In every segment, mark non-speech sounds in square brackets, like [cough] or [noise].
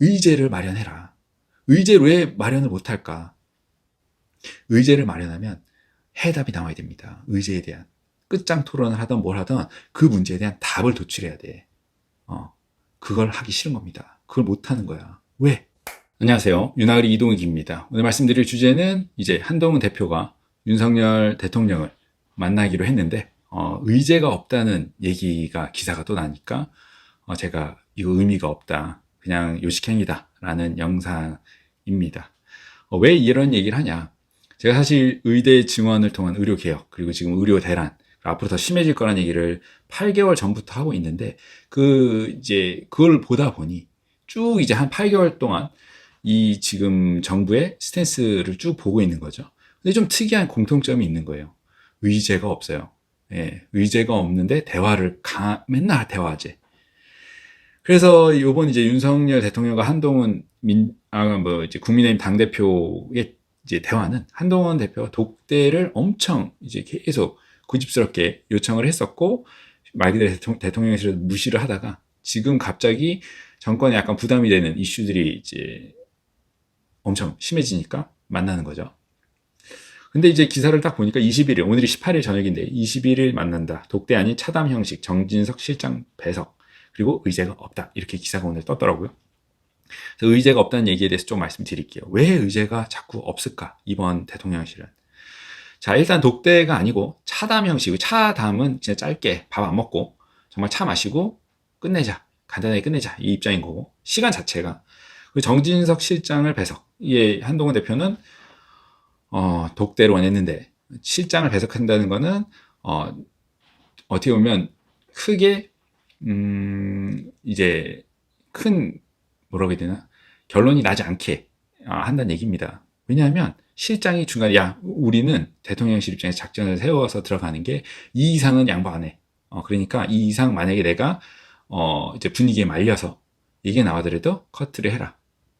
의제를 마련해라. 의제를 왜 마련을 못할까? 의제를 마련하면 해답이 나와야 됩니다. 의제에 대한. 끝장 토론을 하든 뭘 하든 그 문제에 대한 답을 도출해야 돼. 어, 그걸 하기 싫은 겁니다. 그걸 못하는 거야. 왜? 안녕하세요. 윤하을이 이동욱입니다. 오늘 말씀드릴 주제는 이제 한동훈 대표가 윤석열 대통령을 만나기로 했는데, 어, 의제가 없다는 얘기가 기사가 또 나니까, 어, 제가 이거 의미가 없다. 그냥 요식행위다. 라는 영상입니다. 어, 왜 이런 얘기를 하냐. 제가 사실 의대 증원을 통한 의료 개혁, 그리고 지금 의료 대란, 앞으로 더 심해질 거라는 얘기를 8개월 전부터 하고 있는데, 그, 이제, 그걸 보다 보니 쭉 이제 한 8개월 동안 이 지금 정부의 스탠스를 쭉 보고 있는 거죠. 근데 좀 특이한 공통점이 있는 거예요. 의제가 없어요. 예, 의제가 없는데 대화를 가, 맨날 대화제. 그래서 요번 이제 윤석열 대통령과 한동훈 민, 아, 뭐 이제 국민의힘 당대표의 이제 대화는 한동훈 대표가 독대를 엄청 이제 계속 고집스럽게 요청을 했었고, 말 그대로 대통령, 대통령실에서 무시를 하다가 지금 갑자기 정권에 약간 부담이 되는 이슈들이 이제 엄청 심해지니까 만나는 거죠. 근데 이제 기사를 딱 보니까 21일, 오늘이 18일 저녁인데 21일 만난다. 독대 아닌 차담 형식, 정진석 실장 배석, 그리고 의제가 없다. 이렇게 기사가 오늘 떴더라고요. 그래서 의제가 없다는 얘기에 대해서 좀 말씀드릴게요. 왜 의제가 자꾸 없을까? 이번 대통령실은. 자, 일단 독대가 아니고 차담 형식, 차담은 진짜 짧게 밥 안 먹고 정말 차 마시고 끝내자. 간단하게 끝내자. 이 입장인 거고. 시간 자체가. 정진석 실장을 배석. 이게 한동훈 대표는 어, 독대를 원했는데 실장을 배석한다는 거는 어, 어떻게 보면 크게 음, 이제 큰 뭐라고 해야 되나 결론이 나지 않게 아, 한다는 얘기입니다. 왜냐하면 실장이 중간에 야 우리는 대통령실 입장에서 작전을 세워서 들어가는 게 이 이상은 양보 안 해. 어, 그러니까 이 이상 만약에 내가 어, 이제 분위기에 말려서 이게 나와더라도 커트를 해라.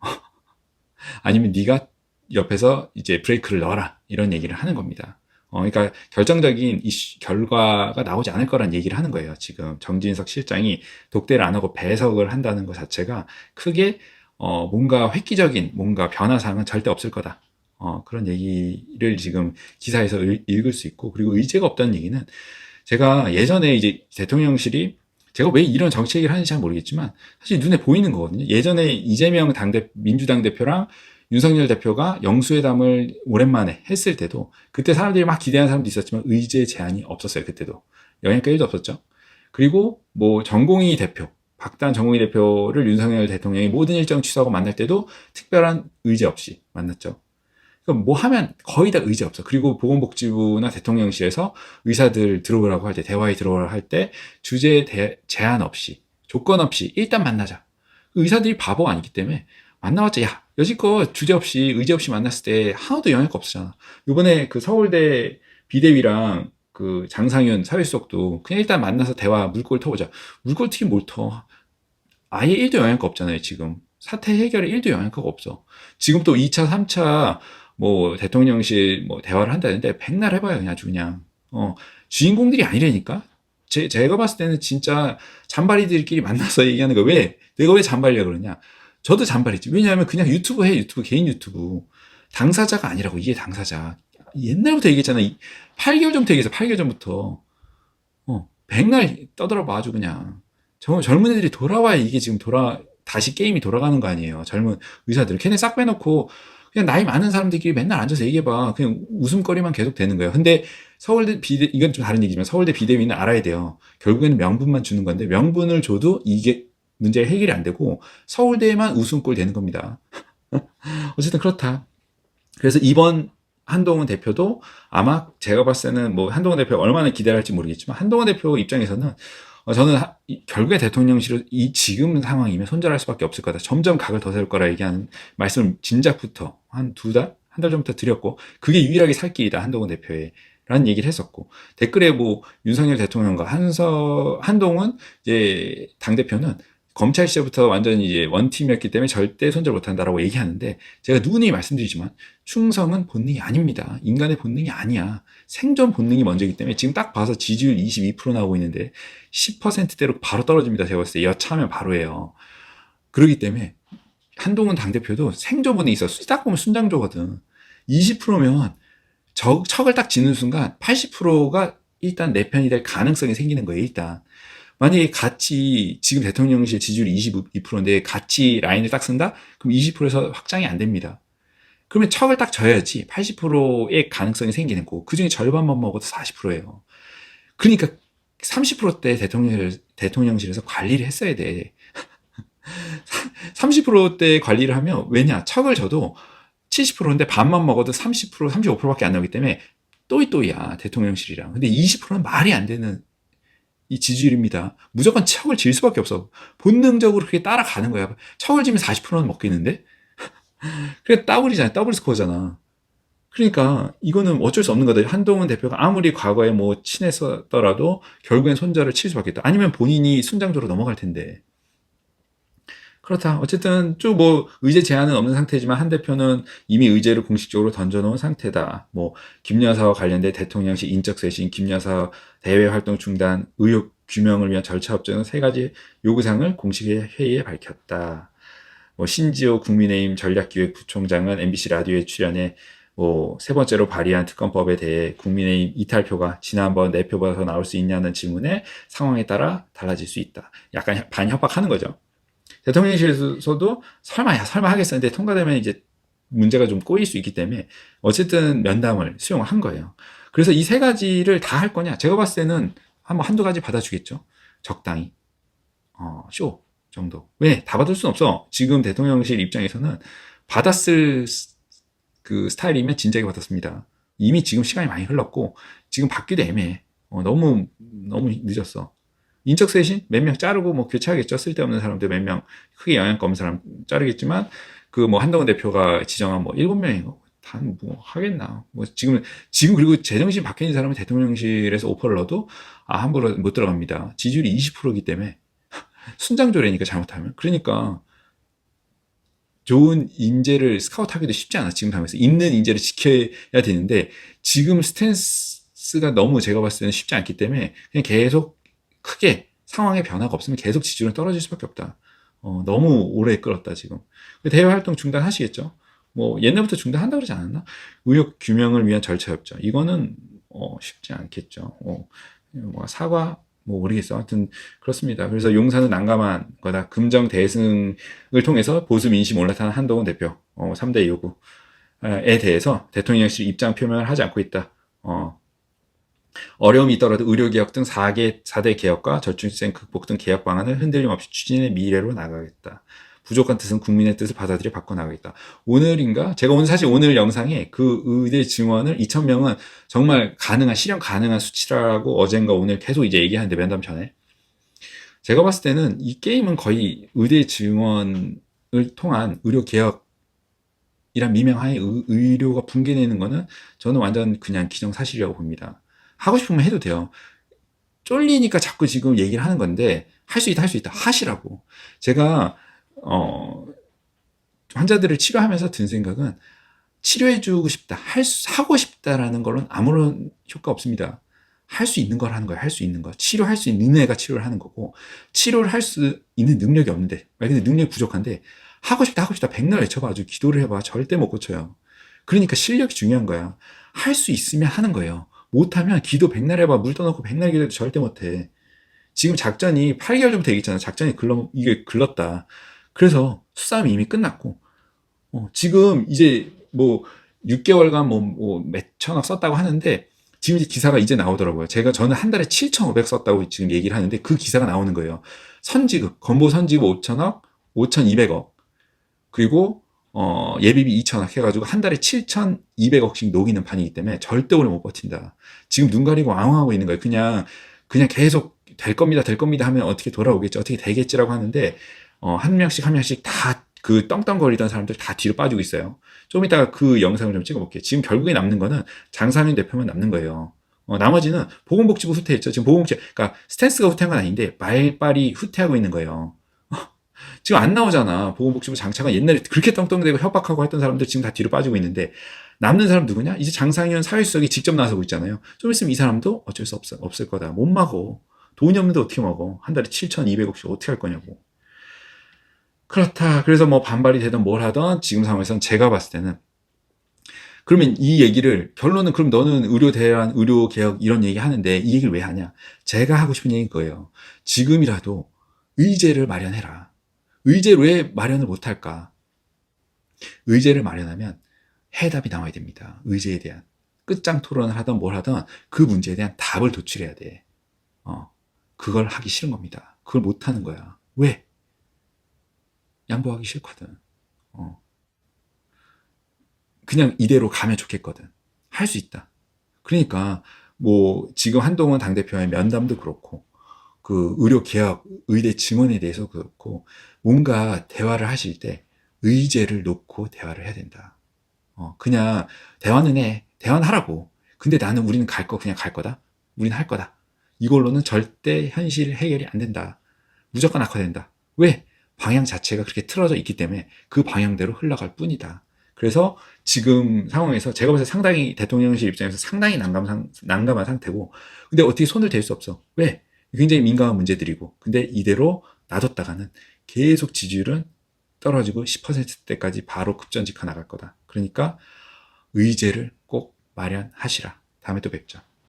[laughs] 아니면 네가 옆에서 이제 브레이크를 넣어라 이런 얘기를 하는 겁니다. 어, 그러니까 결정적인 이슈, 결과가 나오지 않을 거란 얘기를 하는 거예요. 지금 정진석 실장이 독대를 안 하고 배석을 한다는 것 자체가 크게 어, 뭔가 획기적인 뭔가 변화사항은 절대 없을 거다. 어, 그런 얘기를 지금 기사에서 을, 읽을 수 있고 그리고 의제가 없다는 얘기는 제가 예전에 이제 대통령실이 제가 왜 이런 정치 얘기를 하는지 잘 모르겠지만 사실 눈에 보이는 거거든요. 예전에 이재명 당대 민주당 대표랑 윤석열 대표가 영수회담을 오랜만에 했을 때도 그때 사람들이 막 기대하는 사람도 있었지만 의제 제한이 없었어요. 그때도 영향가 1도 없었죠. 그리고 뭐 전공희 대표 박단 전공희 대표를 윤석열 대통령이 모든 일정 취소하고 만날 때도 특별한 의제 없이 만났죠. 그러니까 뭐 하면 거의 다 의제 없어. 그리고 보건복지부나 대통령실에서 의사들 들어오라고 할 때, 대화에 들어오라고 할 때 주제 대, 제한 없이, 조건 없이 일단 만나자. 의사들이 바보 아니기 때문에 만나봤자, 야, 여지껏 주제 없이, 의제 없이 만났을 때 하나도 영향가 없었잖아. 이번에 그 서울대 비대위랑 그 장상윤 사회수석도 그냥 일단 만나서 대화 물꼬를 터보자. 물꼬를 튀긴 뭘 터. 아예 1도 영향가 없잖아요, 지금. 사태 해결에 1도 영향가가 없어. 지금 또 2차, 3차 뭐 대통령실 뭐 대화를 한다는데 백날 해봐요 그냥 아주 그냥 어 주인공들이 아니라니까 제, 제가 봤을 때는 진짜 잔바리들끼리 만나서 얘기하는 거 왜 내가 왜 잔바리라 그러냐 저도 잔바리지 왜냐하면 그냥 유튜브 해 유튜브 개인 유튜브. 당사자가 아니라고 이게 당사자. 옛날부터 얘기했잖아. 8개월 전부터 얘기했어 8개월 전부터. 어 백날 떠들어봐 아주 그냥. 정말 젊은 애들이 돌아와야 이게 지금 돌아 다시 게임이 돌아가는 거 아니에요. 젊은 의사들. 걔네 싹 빼놓고 그냥 나이 많은 사람들끼리 맨날 앉아서 얘기해봐. 그냥 웃음거리만 계속 되는 거예요. 근데 서울대 비대, 이건 좀 다른 얘기지만 서울대 비대위는 알아야 돼요. 결국에는 명분만 주는 건데 명분을 줘도 이게 문제 해결이 안 되고 서울대에만 웃음꼴 되는 겁니다. [laughs] 어쨌든 그렇다. 그래서 이번 한동훈 대표도 아마 제가 봤을 때는 뭐 한동훈 대표가 얼마나 기대를 할지 모르겠지만 한동훈 대표 입장에서는 어, 저는 하, 결국에 대통령실을 이 지금 상황이면 손절할 수밖에 없을 거다. 점점 각을 더 세울 거라 얘기하는 말씀을 진작부터 한 두 달? 한 달 전부터 드렸고, 그게 유일하게 살 길이다. 한동훈 대표의. 라는 얘기를 했었고, 댓글에 뭐, 윤석열 대통령과 한서, 한동훈, 이제, 당 대표는 검찰 시절부터 완전히 이제 원팀이었기 때문에 절대 손절 못한다라고 얘기하는데 제가 누누이 말씀드리지만 충성은 본능이 아닙니다. 인간의 본능이 아니야. 생존 본능이 먼저이기 때문에 지금 딱 봐서 지지율 22% 나오고 있는데 10%대로 바로 떨어집니다. 제가 봤을 때 여차하면 바로예요. 그러기 때문에 한동훈 당대표도 생조분이 있어. 딱 보면 순장조거든. 20%면 적, 척을 딱 짓는 순간 80%가 일단 내 편이 될 가능성이 생기는 거예요, 일단. 만약에 같이, 지금 대통령실 지지율이 22%인데 같이 라인을 딱 쓴다? 그럼 20%에서 확장이 안 됩니다. 그러면 척을 딱 져야지 80%의 가능성이 생기는 거고, 그 중에 절반만 먹어도 40%예요. 그러니까 30%대 대통령실, 대통령실에서 관리를 했어야 돼. [laughs] 30%대 관리를 하면, 왜냐, 척을 져도 70%인데 반만 먹어도 30%, 35%밖에 안 나오기 때문에 또이또이야, 대통령실이랑. 근데 20%는 말이 안 되는 이 지지율입니다. 무조건 척을 질 수밖에 없어. 본능적으로 그렇게 따라가는 거야. 척을 지면 40%는 먹겠는데? [laughs] 그래, 더블이잖아. 더블 스코어잖아. 그러니까 이거는 어쩔 수 없는 거다. 한동훈 대표가 아무리 과거에 뭐 친했었더라도 결국엔 손자를 칠 수밖에 없다. 아니면 본인이 순장조로 넘어갈 텐데. 그렇다. 어쨌든 쭉 뭐 의제 제한은 없는 상태지만 한 대표는 이미 의제를 공식적으로 던져놓은 상태다. 뭐 김여사와 관련된 대통령실 인적 쇄신, 김여사 대외 활동 중단, 의혹 규명을 위한 절차 협정은 세 가지 요구사항을 공식 회의에 밝혔다. 뭐 신지호 국민의힘 전략기획부총장은 MBC 라디오에 출연해 뭐 세 번째로 발의한 특검법에 대해 국민의힘 이탈표가 지난번 내 표보다 더 나올 수 있냐는 질문에 상황에 따라 달라질 수 있다. 약간 반협박하는 거죠. 대통령실에서도 설마 야 설마 하겠었는데 통과되면 이제 문제가 좀 꼬일 수 있기 때문에 어쨌든 면담을 수용한 거예요. 그래서 이 세 가지를 다 할 거냐? 제가 봤을 때는 한번 한두 가지 받아주겠죠. 적당히 어, 쇼 정도. 왜? 다 받을 순 없어. 지금 대통령실 입장에서는 받았을 그 스타일이면 진작에 받았습니다. 이미 지금 시간이 많이 흘렀고 지금 받기도 애매해. 어, 너무 너무 늦었어. 인적 쇄신 몇 명 자르고 뭐 교체하겠죠. 쓸데없는 사람들 몇 명 크게 영향가 없는 사람 자르겠지만 그 뭐 한동훈 대표가 지정한 뭐 일곱 명인가 다뭐 하겠나. 뭐 지금 지금 그리고 제정신 박혀 있는 사람은 대통령실에서 오퍼를 넣어도 아 함부로 못 들어갑니다. 지지율이 20%이기 때문에 [laughs] 순장조례니까 잘못하면 그러니까 좋은 인재를 스카우트하기도 쉽지 않아 지금 상황에서 있는 인재를 지켜야 되는데 지금 스탠스가 너무 제가 봤을 때는 쉽지 않기 때문에 그냥 계속 크게 상황의 변화가 없으면 계속 지지율은 떨어질 수밖에 없다. 어, 너무 오래 끌었다 지금. 대외 활동 중단하시겠죠? 뭐 옛날부터 중단한다 그러지 않았나? 의혹 규명을 위한 절차 협정. 이거는 어, 쉽지 않겠죠. 어, 뭐 사과 뭐 모르겠어. 하여튼 그렇습니다. 그래서 용사는 난감한 거다. 금정 대승을 통해서 보수 민심 올라타는 한동훈 대표 어, 3대 요구에 대해서 대통령실 입장 표명을 하지 않고 있다. 어, 어려움이 있더라도 의료개혁 등 4개, 4대 개혁과 저출생 극복 등 개혁 방안을 흔들림 없이 추진해 미래로 나가겠다. 부족한 뜻은 국민의 뜻을 받아들여 바꿔나가겠다. 오늘인가? 제가 오늘 사실 오늘 영상에 그 의대 증원을 2,000명은 정말 가능한, 실현 가능한 수치라고 어젠가 오늘 계속 이제 얘기하는데 면담 전에. 제가 봤을 때는 이 게임은 거의 의대 증원을 통한 의료 개혁 이란 미명하에 의, 료가 붕괴되는 거는 저는 완전 그냥 기정사실이라고 봅니다. 하고 싶으면 해도 돼요. 쫄리니까 자꾸 지금 얘기를 하는 건데 할 수 있다 할 수 있다 하시라고. 제가 어 환자들을 치료하면서 든 생각은 치료해주고 싶다, 할 수, 하고 싶다라는 걸로는 아무런 효과 없습니다. 할 수 있는 걸 하는 거예요. 할 수 있는 거. 치료할 수 있는 애가 치료를 하는 거고, 치료를 할 수 있는 능력이 없는데, 근데 능력이 부족한데, 하고 싶다, 하고 싶다, 백날 외쳐봐. 아주 기도를 해봐. 절대 못 고쳐요. 그러니까 실력이 중요한 거야. 할 수 있으면 하는 거예요. 못하면 기도 백날 해봐. 물 떠놓고 백날 기도해도 절대 못해. 지금 작전이 8개월 전부터 얘기했잖아. 작전이 글러, 이게 글렀다. 그래서 수싸움이 이미 끝났고, 어, 지금 이제 뭐 6개월간 뭐, 뭐 몇천억 썼다고 하는데, 지금 이제 기사가 이제 나오더라고요. 제가 저는 한 달에 7,500 썼다고 지금 얘기를 하는데 그 기사가 나오는 거예요. 선지급, 건보 선지급 5천억, 5,200억. 그리고 어, 예비비 2천억 해가지고 한 달에 7,200억씩 녹이는 판이기 때문에 절대 오래 못 버틴다. 지금 눈 가리고 앙황하고 있는 거예요. 그냥, 그냥 계속 될 겁니다, 될 겁니다 하면 어떻게 돌아오겠지, 어떻게 되겠지라고 하는데, 어, 한 명씩 한 명씩 다 그 떵떵거리던 사람들 다 뒤로 빠지고 있어요. 좀 이따가 그 영상을 좀 찍어볼게요. 지금 결국에 남는 거는 장상윤 대표만 남는 거예요. 어, 나머지는 보건복지부 후퇴했죠. 지금 보건복지, 그러니까 스탠스가 후퇴한 건 아닌데 말빨이 후퇴하고 있는 거예요. 지금 안 나오잖아. 보건복지부 장차가 옛날에 그렇게 떵떵대고 협박하고 했던 사람들 지금 다 뒤로 빠지고 있는데 남는 사람 누구냐? 이제 장상현 사회수석이 직접 나서고 있잖아요. 좀 있으면 이 사람도 어쩔 수 없어, 없을 거다. 못 먹어. 돈이 없는데 어떻게 먹어? 한 달에 7,200억씩 어떻게 할 거냐고. 그렇다. 그래서 뭐 반발이 되든 뭘 하든 지금 상황에서는 제가 봤을 때는 그러면 이 얘기를 결론은 그럼 너는 의료 대안, 의료 개혁 이런 얘기 하는데 이 얘기를 왜 하냐? 제가 하고 싶은 얘기인 거예요. 지금이라도 의제를 마련해라. 의제를 왜 마련을 못 할까? 의제를 마련하면 해답이 나와야 됩니다. 의제에 대한 끝장 토론을 하든 뭘 하든 그 문제에 대한 답을 도출해야 돼. 어, 그걸 하기 싫은 겁니다. 그걸 못 하는 거야. 왜? 양보하기 싫거든. 어. 그냥 이대로 가면 좋겠거든. 할 수 있다. 그러니까 뭐 지금 한동훈 당대표의 면담도 그렇고 그 의료 개혁, 의대 증원에 대해서 그렇고 뭔가 대화를 하실 때 의제를 놓고 대화를 해야 된다. 어, 그냥 대화는 해. 대화는 하라고. 근데 나는 우리는 갈 거 그냥 갈 거다. 우리는 할 거다. 이걸로는 절대 현실 해결이 안 된다. 무조건 악화된다. 왜? 방향 자체가 그렇게 틀어져 있기 때문에 그 방향대로 흘러갈 뿐이다. 그래서 지금 상황에서 제가 때 상당히 대통령실 입장에서 상당히 난감 상, 난감한 상태고, 근데 어떻게 손을 댈 수 없어. 왜? 굉장히 민감한 문제들이고, 근데 이대로 놔뒀다가는 계속 지지율은 떨어지고 10%대까지 바로 급전직하 나갈 거다. 그러니까 의제를 꼭 마련하시라. 다음에 또 뵙죠.